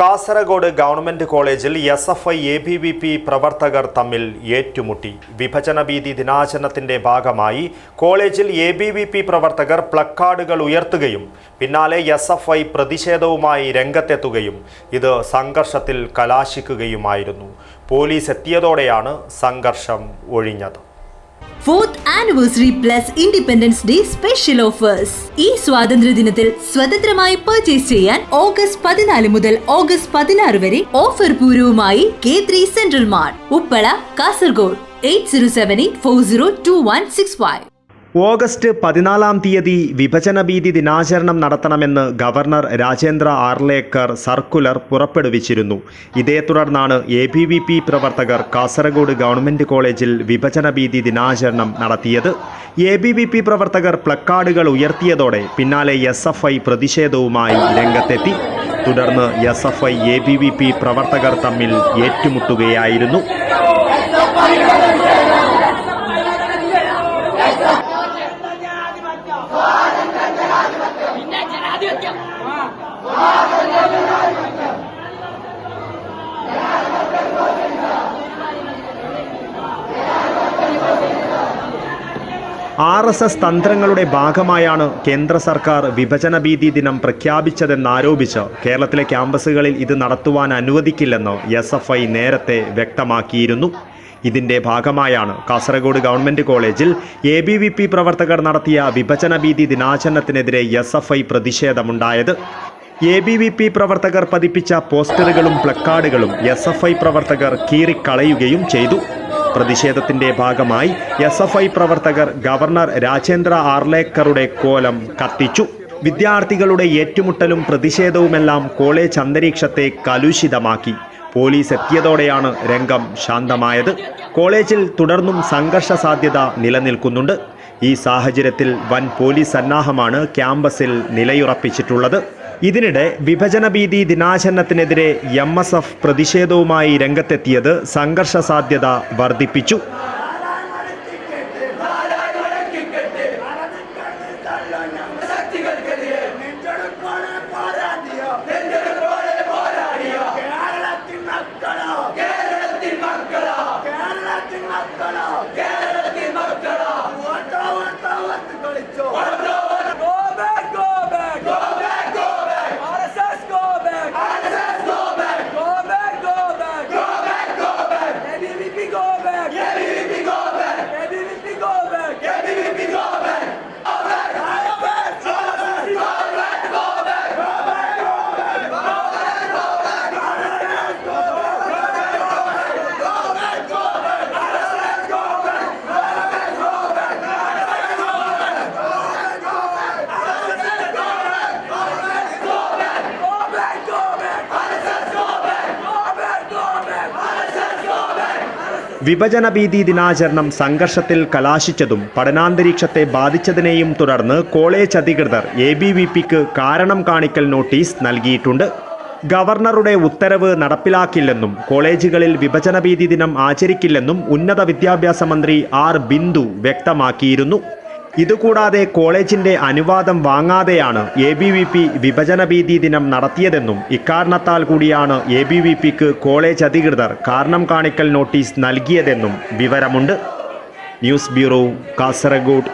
Kasaragod government കോളേജിൽ S F I A B V P പ്രവർത്തകർ തമ്മിൽ ഏറ്റുമുട്ടി. വിഭജന ഭീതി ദിനാചരണത്തിന്റെ ഭാഗമായി കോളേജിൽ എ ബി വി പി പ്രവർത്തകർ പ്ലക്കാർഡുകൾ ഉയർത്തുകയും പിന്നാലെ എസ് എഫ് ഐ പ്രതിഷേധവുമായി രംഗത്തെത്തുകയും ഇത് സംഘർഷത്തിൽ കലാശിക്കുകയുമായിരുന്നു. പോലീസ് എത്തിയതോടെയാണ് സംഘർഷം ഒഴിഞ്ഞത്. Fourth anniversary plus Independence Day special offers ഈ സ്വാതന്ത്ര്യ ദിനത്തിൽ സ്വതന്ത്രമായി പർച്ചേസ് ചെയ്യാൻ ഓഗസ്റ്റ് പതിനാല് മുതൽ ഓഗസ്റ്റ് പതിനാറ് വരെ offer പൂർവമായി K three central mart Uppala Kasaragod eight zero seven eight four zero two one six five August പതിനാലാം തീയതി വിഭജന ഭീതി ദിനാചരണം നടത്തണമെന്ന് ഗവർണർ രാജേന്ദ്ര ആർലേക്കർ സർക്കുലർ പുറപ്പെടുവിച്ചിരുന്നു. ഇതേ തുടർന്നാണ് എ ബി വി പി പ്രവർത്തകർ കാസർഗോഡ് ഗവൺമെന്റ് കോളേജിൽ വിഭജന ഭീതി ദിനാചരണം നടത്തിയത്. എ ബി വി പി പ്രവർത്തകർ പ്ലക്കാർഡുകൾ ഉയർത്തിയതോടെ പിന്നാലെ എസ് എഫ് ഐ പ്രതിഷേധവുമായി രംഗത്തെത്തി. തുടർന്ന് S F I A B V P പ്രവർത്തകർ തമ്മിൽ ഏറ്റുമുട്ടുകയായിരുന്നു. ആർ എസ് എസ് തന്ത്രങ്ങളുടെ ഭാഗമായാണ് കേന്ദ്ര സർക്കാർ വിഭജന ഭീതി ദിനം പ്രഖ്യാപിച്ചതെന്നാരോപിച്ച് കേരളത്തിലെ ക്യാമ്പസുകളിൽ ഇത് നടത്തുവാൻ അനുവദിക്കില്ലെന്ന് എസ് എഫ് ഐ നേരത്തെ വ്യക്തമാക്കിയിരുന്നു. ഇതിന്റെ ഭാഗമായാണ് കാസർഗോഡ് ഗവൺമെന്റ് കോളേജിൽ എ ബി വി പി പ്രവർത്തകർ നടത്തിയ വിഭജന ഭീതി ദിനാചരണത്തിനെതിരെ എസ് എഫ് ഐ പ്രതിഷേധമുണ്ടായത്. എ ബി വി പി പ്രവർത്തകർ പതിപ്പിച്ച പോസ്റ്ററുകളും പ്ലക്കാർഡുകളും എസ് എഫ് ഐ പ്രവർത്തകർ കീറിക്കളയുകയും ചെയ്തു. പ്രതിഷേധത്തിന്റെ ഭാഗമായി എസ് എഫ് ഐ പ്രവർത്തകർ ഗവർണർ രാജേന്ദ്ര ആർലേക്കറുടെ കോലം കത്തിച്ചു. വിദ്യാർത്ഥികളുടെ ഏറ്റുമുട്ടലും പ്രതിഷേധവുമെല്ലാം കോളേജ് അന്തരീക്ഷത്തെ കലുഷിതമാക്കി. പോലീസ് എത്തിയതോടെയാണ് രംഗം ശാന്തമായത്. കോളേജിൽ തുടർന്നും സംഘർഷ സാധ്യത നിലനിൽക്കുന്നുണ്ട്. ഈ സാഹചര്യത്തിൽ വൻ പോലീസ് സന്നാഹമാണ് ക്യാമ്പസിൽ നിലയുറപ്പിച്ചിട്ടുള്ളത്. ഇതിനിടെ വിഭജന ഭീതി ദിനാചരണത്തിനെതിരെ എം എസ് എഫ് പ്രതിഷേധവുമായി രംഗത്തെത്തിയത് സംഘർഷ സാധ്യത വർദ്ധിപ്പിച്ചു കേരളത്തിൻ മക്കളോ? വിഭജന ഭീതി ദിനാചരണം സംഘർഷത്തിൽ കലാശിച്ചതും പഠനാന്തരീക്ഷത്തെ ബാധിച്ചതിനെയും തുടർന്ന് കോളേജ് അധികൃതർ എ ബി വി പിക്ക് കാരണം കാണിക്കൽ നോട്ടീസ് നൽകിയിട്ടുണ്ട്. ഗവർണറുടെ ഉത്തരവ് നടപ്പിലാക്കില്ലെന്നും കോളേജുകളിൽ വിഭജന ഭീതി ദിനം ആചരിക്കില്ലെന്നും ഉന്നത വിദ്യാഭ്യാസ മന്ത്രി ആർ ബിന്ദു വ്യക്തമാക്കിയിരുന്നു. ഇതുകൂടാതെ കോളേജിന്റെ അനുവാദം വാങ്ങാതെയാണ് എ ബി വി പി വിഭജന ഭീതി ദിനം നടത്തിയതെന്നും ഇക്കാരണത്താൽ കൂടിയാണ് എ ബി വി പിക്ക് കോളേജ് അധികൃതർ കാരണം കാണിക്കൽ നോട്ടീസ് നൽകിയതെന്നും വിവരമുണ്ട്. News bureau Kasaragod.